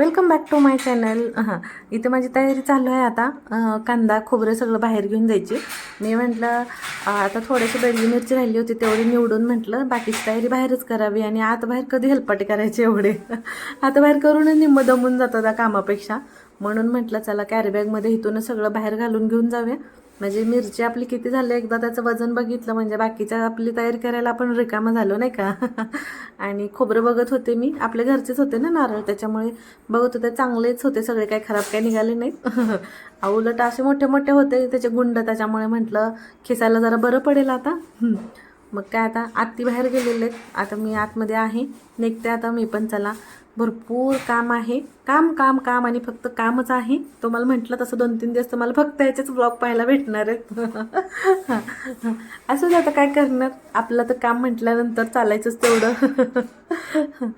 Welcome back to my channel हां इथे माझी तयारी चालू आहे आता. कांदा खोबरं सगळं बाहेर घेऊन जायची. मी म्हटलं आता थोडीशी बेडगी मिरची राहिली होती तेवढी निवडून म्हटलं बाकीची तयारी बाहेरच करावी आणि आत बाहेर कधी हेलपाटे करायचे एवढे. आता बाहेर करूनच निम्म दमून जातं त्या कामापेक्षा. म्हणून म्हटलं चला कॅरीबॅगमध्ये इथूनच सगळं बाहेर घालून घेऊन जाऊया. म्हणजे मिरची आपली किती झाली एकदा त्याचं वजन बघितलं म्हणजे बाकीच्या आपली तयारी करायला आपण रिकामं झालो नाही का? आणि खोबरं बघत होते मी. आपल्या घरचेच होते ना नारळ त्याच्यामुळे बघत होते चांगलेच होते सगळे काही खराब काही निघाले नाहीत. उलट असे मोठे मोठे होते त्याचे गुंड त्याच्यामुळे म्हटलं खेसायला जरा बरं पडेल आता. मग काय आता आत्ती बाहेर गेलेले आहेत. आता मी आतमध्ये आहे. निघते आता मी पण चला. भरपूर काम आहे. काम काम काम आणि फक्त कामच आहे. तुम्हाला म्हटलं तसं दोन तीन दिवस तुम्हाला फक्त याचेच ब्लॉग पाहायला भेटणार आहेत. असं आता काय करणार? आपलं तर काम म्हटल्यानंतर चालायचंच तेवढं.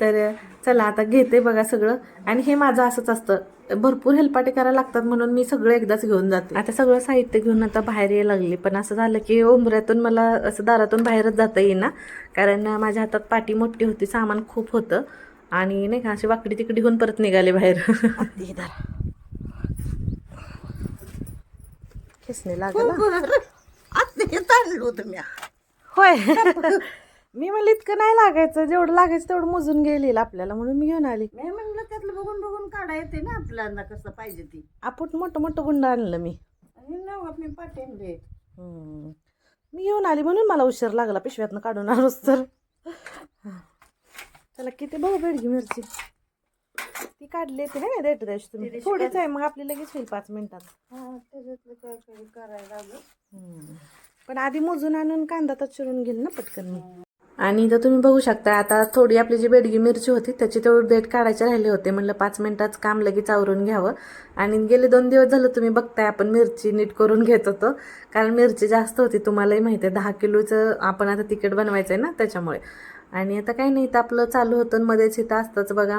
तर चला आता घेते बघा सगळं. आणि हे माझं असंच असतं. भरपूर हेलपाटे करायला लागतात म्हणून मी सगळं एकदाच घेऊन जाते. आता सगळं साहित्य घेऊन आता बाहेर यायला लागली. पण असं झालं की उंबऱ्यातून मला असं दारातून बाहेरच जाता येईना. कारण माझ्या हातात पाठी मोठी होती सामान खूप होतं. आणि नाही का अशी वाकडी तिकडी होऊन परत निघाले बाहेर. लागला होय. मी म्हणलं इतकं नाही लागायचं. जेवढं लागायचं तेवढं मोजून गेलेल आपल्याला म्हणून मी घेऊन आली. मी म्हणलं त्यातलं बघून बघून काढा येते ना आपल्याला कसं पाहिजे ती. आपण मोठं मोठं गुंड आणलं मी. मी घेऊन आली म्हणून मला उशीर लागला पिशव्यातनं काढून आलोच तर. चला किती बघू बेडगी मिरची ती काढली ती नाही देत द्यायची तुम्ही थोडीच आहे मग आपली लगेच होईल पाच मिनिटात. हा. पण आधी मोजून आणून कांदा तर चिरून घेईल ना पटकन मी. आणि इथं तुम्ही बघू शकता आता थोडी आपली जी बेडगी मिरची होती त्याची तेवढी डेट काढायचे राहिले होते. म्हणलं पाच मिनिटात काम लगेच आवरून घ्यावं. आणि गेले दोन दिवस झालं तुम्ही बघताय आपण मिरची नीट करून घेत होतो. कारण मिरची जास्त होती तुम्हालाही माहिती आहे दहा किलोचं आपण आता तिकीट बनवायचं आहे ना त्याच्यामुळे. आणि आता काही नाही तर आपलं चालू होतं आणि मध्येच इथं असतंच बघा.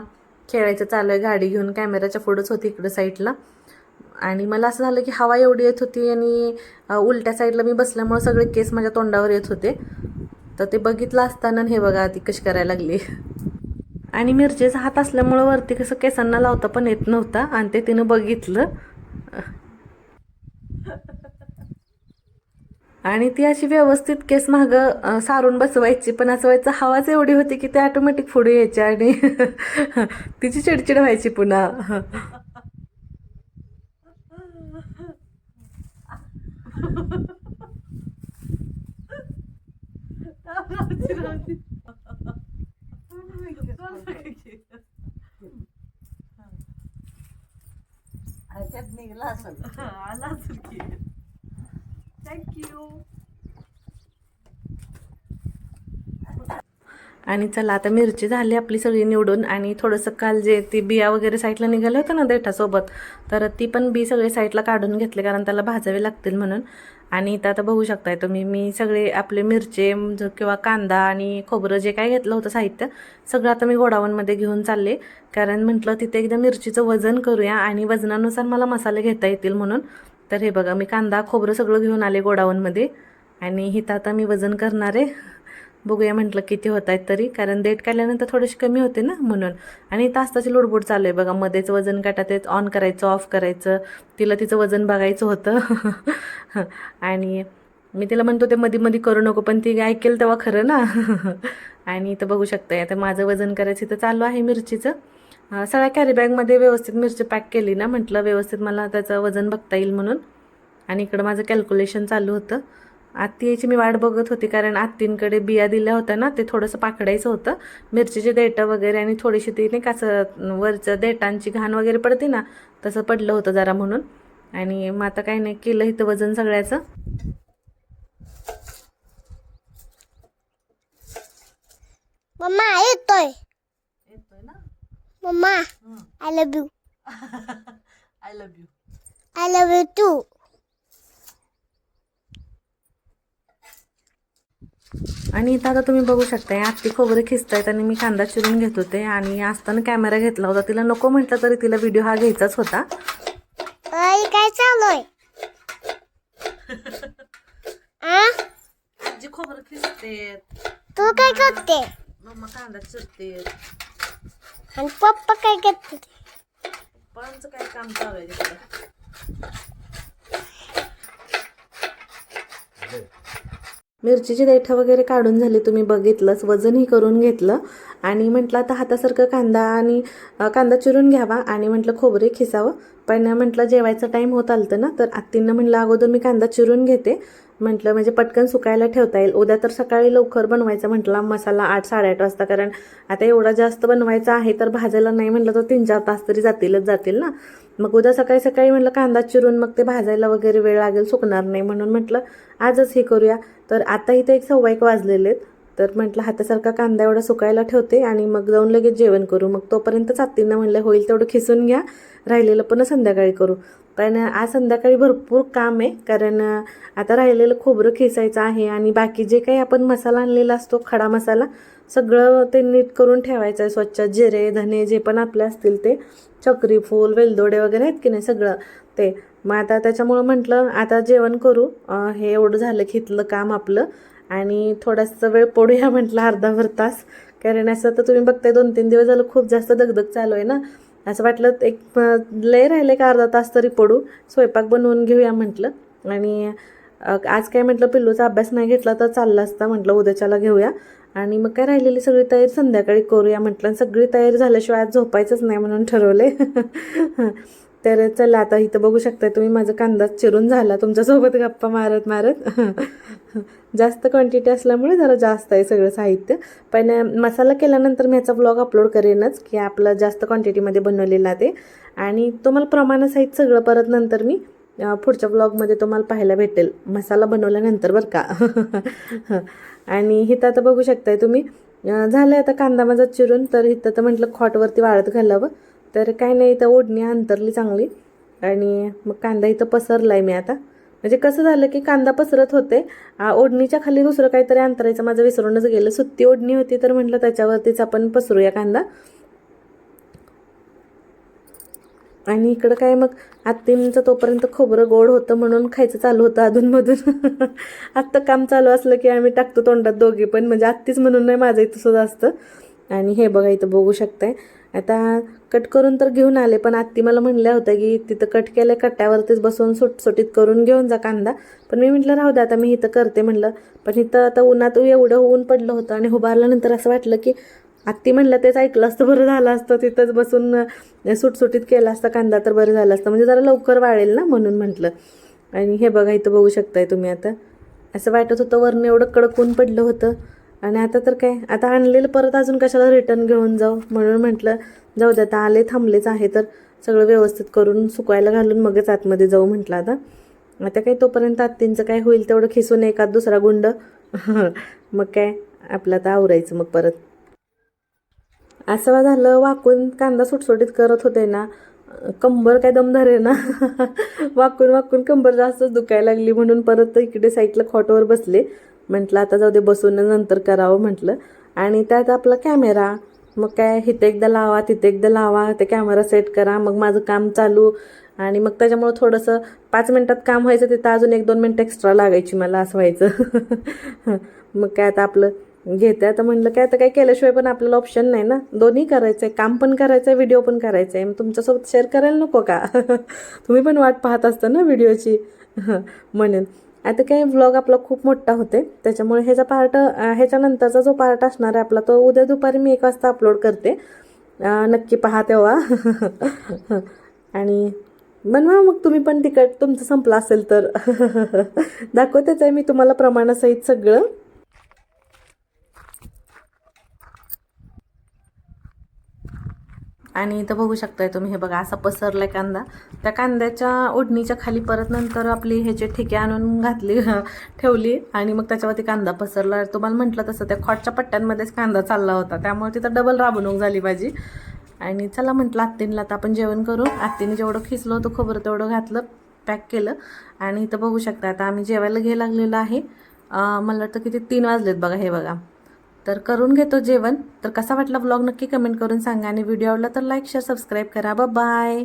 खेळायचं चालू आहे गाडी घेऊन कॅमेराच्या पुढंच होती इकडं साईडला. आणि मला असं झालं की हवा एवढी येत होती आणि उलट्या साईडला मी बसल्यामुळे सगळे केस माझ्या तोंडावर येत होते. तर ते बघितलं असताना हे बघा ती कशी करायला लागली. आणि मिरचीचा हात असल्यामुळं वरती कसं केसांना लावता पण येत नव्हता आणि ते तिनं बघितलं. आणि ती अशी व्यवस्थित केस माग सारून बसवायची. पण असं व्हायचं हवाच एवढी होती की ते ऑटोमॅटिक पुढे यायचे आणि तिची चिडचिड व्हायची पुन्हा. त्यात निघला असेल. थँक्यू आणि चला आता मिरची झाली आपली सगळी निवडून आणि थोडंसं काल जे ती बिया वगैरे साईडला निघालं होतं ना देठासोबत तर ती पण बी सगळे साईडला काढून घेतले कारण त्याला भाजावे लागतील म्हणून. आणि इथं आता बघू शकताय तुम्ही मी सगळे आपले मिरचे किंवा कांदा आणि खोबरं जे काय घेतलं होतं साहित्य सगळं आता मी गोडाऊनमध्ये घेऊन चालले. कारण म्हटलं तिथे एकदा मिरचीचं वजन करूया आणि वजनानुसार मला मसाले घेता येतील म्हणून. तर हे बघा मी कांदा खोबरं सगळं घेऊन आले गोडाऊनमध्ये. आणि इथं आता मी वजन करणार. आहे बघूया म्हटलं किती होत आहेत तरी कारण डेट काढल्यानंतर थोडेसे कमी होते ना म्हणून. आणि तासाची लोडबोड चालू आहे बघा मध्येच वजन काटात येत ऑन करायचं ऑफ करायचं. तिला तिचं वजन बघायचं होतं. आणि मी तिला म्हणतो ते मध्ये मध्ये करू नको पण ती ऐकेल तेव्हा खरं ना. आणि इथं बघू शकता आता माझं वजन करायचं इथं चालू आहे मिरचीचं. सगळ्या कॅरी बॅगमध्ये व्यवस्थित मिरची पॅक केली ना म्हटलं व्यवस्थित मला त्याचं वजन बघता येईल म्हणून. आणि इकडं माझं कॅल्क्युलेशन चालू होतं. आत्ती यायची मी वाट बघत होती कारण आत्तींकडे बिया दिल्या होत्या ना ते थोडंसं पाकडायचं होतं. मिरचीचे देटं वगैरे आणि थोडीशी ती नाही का वरचं देटांची घाण वगैरे पडते ना तसं पडलं होतं जरा म्हणून. आणि मग आता काही नाही केलं इथं वजन सगळ्याचं. मम्मा येतोय. Mamma I love you I love you I love you too आणि इथं आता तुम्ही बघू शकताय आत्ती खोबरे खिचतायत आणि मी कांदा चिरून घेत होते आणि असताना कॅमेरा घेतला होता. तिला नको म्हटलं तरी तिला व्हिडिओ हा घ्यायचाच होता. काय चालूय आ? आजी खोबरं खिचते तू काय करते? मम्मा कांदा चिरते आणि पप्पा काय करते पप्पांचं काय काम चालू आहे तिकडं? मिरचीची देठं वगैरे काढून झाली तुम्ही बघितलंच वजनही करून घेतलं. आणि म्हटलं आता हातासारखं कांदा आणि कांदा चिरून घ्यावा आणि म्हटलं खोबरे खिसावं. पण म्हटलं जेवायचा टाईम होत आलतं ना तर आत्तींना म्हटलं अगोदर मी कांदा चिरून घेते. म्हटलं म्हणजे पटकन सुकायला ठेवता येईल. उद्या तर सकाळी लवकर बनवायचा म्हटलं मसाला आठ साडेआठ वाजता. कारण आता एवढा जास्त बनवायचा आहे तर भाजायला नाही म्हटलं तर तीन चार तास तरी जातीलच जातील ना. मग उद्या सकाळी सकाळी म्हटलं कांदा चिरून मग ते भाजायला वगैरे वेळ लागेल सुकणार नाही म्हणून म्हटलं आजच हे करूया. तर आता इथे एक सव्वा एक वाजलेले आहेत. तर म्हटलं हातासारखा कांदा एवढा सुकायला ठेवते आणि मग जाऊन लगेच जेवण करू. मग तोपर्यंत चातींना म्हणलं होईल तेवढं खिसून घ्या. राहिलेलं पण संध्याकाळी करू. पण आज संध्याकाळी भरपूर काम आहे कारण आता राहिलेलं खोबरं खेसायचं आहे आणि बाकी जे काही आपण मसाला आणलेला असतो खडा मसाला सगळं ते नीट करून ठेवायचं आहे स्वच्छ जिरे धने जे पण आपले असतील ते चक्री फूल वेलदोडे वगैरे आहेत की नाही सगळं ते. मग आता त्याच्यामुळं म्हटलं आता जेवण करू हे एवढं झालं की इथलं काम आपलं आणि थोडासा वेळ पडूया म्हटलं अर्धाभर तास कारण असं तर तुम्ही बघताय दोन तीन दिवस झालं खूप जास्त दगदग चालू आहे ना. असं वाटलं एक लय राहिले का अर्धा तास तरी पडू स्वयंपाक बनवून घेऊया म्हटलं. आणि आज काय म्हटलं पिल्लूचा अभ्यास नाही घेतला तर चालला असता म्हटलं उद्याच्याला घेऊया. आणि मग काय राहिलेली सगळी तयारी संध्याकाळी करूया म्हटलं. आणि सगळी तयारी झाल्याशिवाय आज झोपायचंच नाही म्हणून ठरवले तर चला आता इथं बघू शकता तुम्ही माझा कांदा चिरून झाला. तुमच्यासोबत गप्पा मारत मारत. जास्त क्वांटिटी असल्यामुळे जरा जास्त आहे सगळं साहित्य. पण मसाला केल्यानंतर मी ह्याचा ब्लॉग अपलोड करेनच की आपलं जास्त क्वांटिटीमध्ये बनवलेला ते. आणि तुम्हाला प्रमाणासहित सगळं परत नंतर मी पुढच्या ब्लॉगमध्ये तुम्हाला पाहायला भेटेल. मसाला बनवल्यानंतर बरं का. आणि इथं आता बघू शकताय तुम्ही झालं आता कांदा माझा चिरून तर इथं तर म्हटलं खॉटवरती वाळत घालावं. तर काय नाही इथं ओढणी अंतरली चांगली. आणि मग कांदा इथं पसरला आहे मी आता. म्हणजे कसं झालं की कांदा पसरत होते. ओढणीच्या खाली दुसरं काहीतरी अंतरायचं माझं विसरूनच गेलं. सुत्ती ओढणी होती तर म्हटलं त्याच्यावरतीच आपण पसरूया कांदा. आणि इकडं काय मग आत्तींचं तोपर्यंत खोबरं गोड होतं म्हणून खायचं चालू होतं अधूनमधून. आत्ता काम चालू असलं की आम्ही टाकतो तोंडात दोघे पण. म्हणजे आत्तीच म्हणून नाही माझं इथं सुद्धा असतं. आणि हे बघा इथं बघू शकताय. आता कट करून तर घेऊन आले पण आत्ती मला म्हणल्या होत्या की तिथं कट केलं कट्ट्यावरतीच बसून सुटसुटीत करून घेऊन जा कांदा. पण मी म्हटलं राहू दे आता मी इथं करते म्हटलं पण इथं आता उन्हात एवढं ऊन पडलं होतं आणि उभारल्यानंतर असं वाटलं की आत्ती म्हणलं तेच ऐकलं असतं बरं झालं असतं. तिथंच बसून सुटसुटीत केला असता कांदा तर बरं झालं असतं. म्हणजे जरा लवकर वाळेल ना म्हणून म्हटलं. आणि हे बघा इथं बघू शकताय तुम्ही आता. असं वाटत होतं वरनं एवढं कडक ऊन पडलं होतं. आणि आता तर काय आता आणलेलं परत अजून कशाला रिटर्न घेऊन जाऊ? म्हणून म्हटलं जाऊ दे आता आले थांबलेच आहे तर सगळं व्यवस्थित करून सुकवायला घालून मगच आतमध्ये जाऊ म्हटलं आता. आता काय तोपर्यंत आत्तींचं काय होईल तेवढं खिसून एखाद दुसरा गुंड? मग काय आपलं आता आवरायचं मग परत. असं झालं वाकून कांदा सुटसुटीत करत होते ना कंबर काय दम धरे ना. वाकून वाकून कंबर जास्तच दुखायला लागली म्हणून परत इकडे साईडला खॉटवर बसले. म्हटलं आता जाऊ दे बसून नंतर करावं म्हटलं. आणि त्यात आपला कॅमेरा मग काय इथे एकदा लावा तिथे एकदा लावा ते कॅमेरा सेट करा मग माझं काम चालू. आणि मग त्याच्यामुळं थोडंसं पाच मिनटात काम व्हायचं तिथं अजून एक दोन मिनटं एक्स्ट्रा लागायची मला असं व्हायचं. मग काय आता आपलं घेते. आता म्हणलं काय आता काय केल्याशिवाय पण आपल्याला ऑप्शन नाही ना? दोन्ही करायचं आहे काम पण करायचं आहे व्हिडिओ पण करायचं आहे मग तुमच्यासोबत शेअर करायला नको का? तुम्ही पण वाट पाहत असता ना व्हिडिओची म्हणून. आता काय व्लॉग आपला खूप मोठा होते त्याच्यामुळे ह्याचा पार्ट ह्याच्यानंतरचा जो पार्ट असणार आहे आपला तो उद्या दुपारी मी एक वाजता अपलोड करते. नक्की पहा तेव्हा. आणि बनवा मग तुम्ही पण तिकट तुमचं संपलं असेल तर. दाखवतेच आहे मी तुम्हाला प्रमाणासहित सगळं. आणि इथं बघू शकताय तुम्ही हे बघा असा पसरलाय कांदा. त्या कांद्याच्या ओढणीच्या खाली परत नंतर आपली ह्याचे ठेके आणून घातली ठेवली आणि मग त्याच्यावरती कांदा पसरला. तुम्हाला म्हटलं तसं त्या खॉटच्या पट्ट्यांमध्येच कांदा चालला होता. त्यामुळे तिथं डबल राबणूक झाली भाजी. आणि चला म्हटलं आत्तींला आता आपण जेवण करू. आत्तीने जेवढं खिचलं होतं खोबरं तेवढं घातलं पॅक केलं. आणि इथं बघू शकता आता आम्ही जेवायला घे लागलेलो आहे. मला वाटतं किती तीन वाजलेत बघा हे बघा. तर करून घेतो जेवण. तर कसा वाटला ब्लॉग नक्की कमेंट करून सांगा आणि व्हिडिओ आवडला तर लाईक शेअर सबस्क्राईब करा. बाय